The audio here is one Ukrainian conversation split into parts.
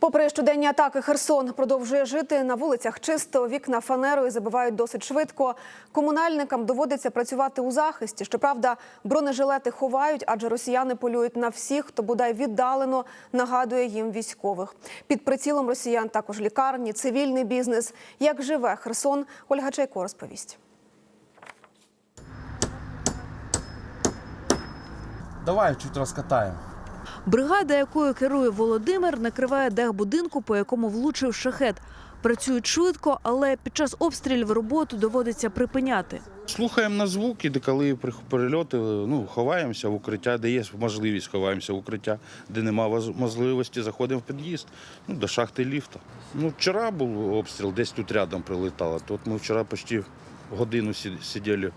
Попри щоденні атаки, Херсон продовжує жити на вулицях чисто, вікна фанерою забивають досить швидко. Комунальникам доводиться працювати у захисті. Щоправда, бронежилети ховають, адже росіяни полюють на всіх, хто бодай віддалено нагадує їм військових. Під прицілом росіян також лікарні, цивільний бізнес. Як живе Херсон, Ольга Чайко розповість. Давай чуть розкатаємо. Бригада, якою керує Володимир, накриває дах будинку, по якому влучив шахет. Працюють швидко, але під час обстрілів роботу доводиться припиняти. Слухаємо на звуки, де коли прильоти, ну, ховаємося в укриття, де є можливість, ховаємося в укриття, де немає можливості, заходимо в під'їзд, ну, до шахти ліфта. Ну, вчора був обстріл, десь тут рядом прилетало. Тут ми вчора почти годину сиділи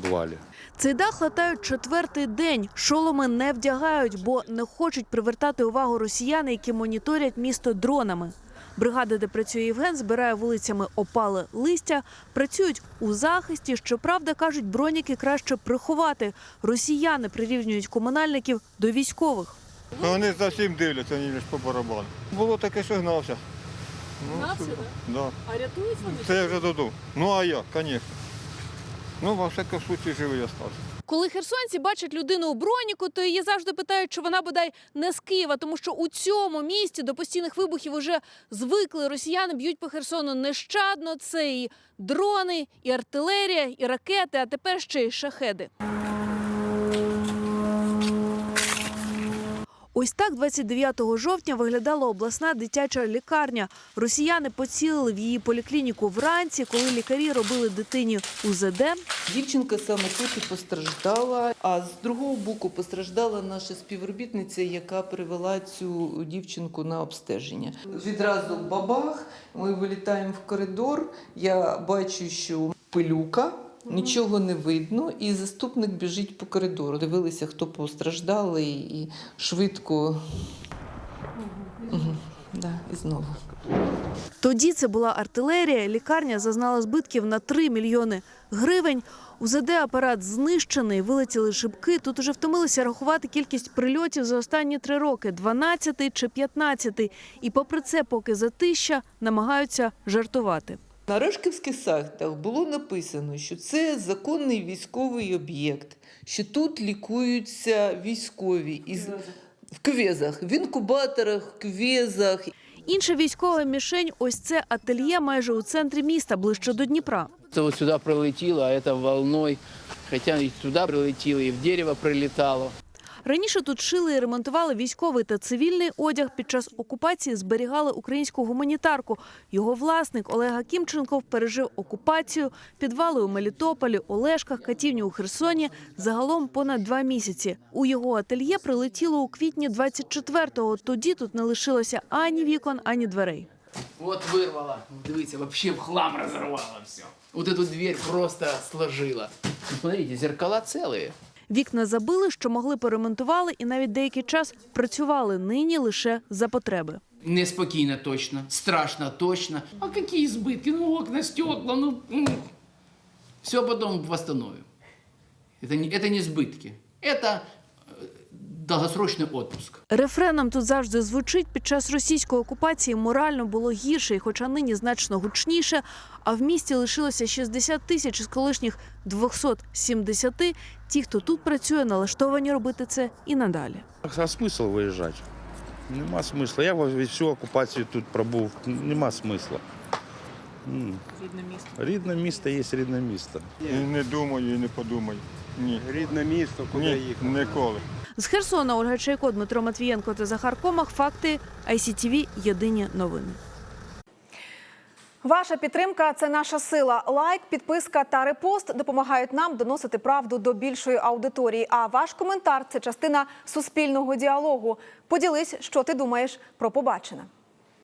підвалі. Цей дах латають четвертий день. Шоломи не вдягають, бо не хочуть привертати увагу росіян, які моніторять місто дронами. Бригада, де працює Євген, збирає вулицями опале листя, працюють у захисті. Щоправда, кажуть, броніки краще приховати. Росіяни прирівнюють комунальників до військових. Ну, Вони за всім дивляться, вони ж по барабану. Було таке, що гнався. Ну, Гнався, да? А рятують вони? Це я вже додому. Ну а як, звісно. Ну, во всякому случае, живий остався. Коли херсонці бачать людину у броніку, то її завжди питають, чи вона бодай не з Києва, тому що у цьому місті до постійних вибухів уже звикли. Росіяни б'ють по Херсону нещадно. Це і дрони, і артилерія, і ракети, а тепер ще й шахеди. Ось так 29 жовтня виглядала обласна дитяча лікарня. Росіяни поцілили в її поліклініку вранці, коли лікарі робили дитині УЗД. Дівчинка саме тут і постраждала. А з другого боку постраждала наша співробітниця, яка привела цю дівчинку на обстеження. Відразу бабах. Ми вилітаємо в коридор. Я бачу, що пилюка. Нічого не видно, і заступник біжить по коридору. Дивилися, хто постраждалий, і швидко. Да, і знову. Тоді це була артилерія. Лікарня зазнала збитків на 3 мільйони гривень. УЗД апарат знищений, вилетіли шибки. Тут уже втомилися рахувати кількість прильотів за останні три роки 12 чи 15. І попри це, поки затища, намагаються жартувати. На Рашківських сайтах було написано, що це законний військовий об'єкт, що тут лікуються військові із в квезах, в інкубаторах, в квезах. Інша військова мішень – ось це ательє майже у центрі міста, ближче до Дніпра. Это вот сюда пролетело, а это волной. Хотя и туда прилетело, и в дерево прилетало. Раніше тут шили і ремонтували військовий та цивільний одяг. Під час окупації зберігали українську гуманітарку. Його власник Олега Кімченков пережив окупацію, підвали у Мелітополі, Олешках, катівню у Херсоні. Загалом понад два місяці. У його ательє прилетіло у квітні 24-го. Тоді тут не лишилося ані вікон, ані дверей. Вот вырвало. Дивіться, вообще в хлам разорвало все. Вот эту дверь просто сложила. Ну, Смотрите, зеркала целые. Вікна забили, що могли поремонтували, і навіть деякий час працювали нині лише за потреби. Неспокійно точно, страшно точно. А какие избытки? Ну, окна, стекла, ну... Все потом восстановим. Это не, это не сбытки. Это долгосрочный отпуск. Рефреном тут завжди звучить під час російської окупації морально було гірше, і хоча нині значно гучніше. А в місті лишилося 60 тисяч із колишніх 270. Ті, хто тут працює, налаштовані робити це і надалі. А смисл виїжджати? Нема смисла. Я всю окупацію тут пробув. Нема смисла. Рідне місто. Рідне місто є рідне місто. І не думаю, і не подумаю. Ні. Рідне місто, куди Ні, їхати. ніколи. З Херсона Ольга Чайко, Дмитро Матвієнко та Захар Комах. Факти ICTV. Єдині новини. Ваша підтримка це наша сила. Лайк, підписка та репост допомагають нам доносити правду до більшої аудиторії. А ваш коментар це частина суспільного діалогу. Поділись, що ти думаєш про побачене.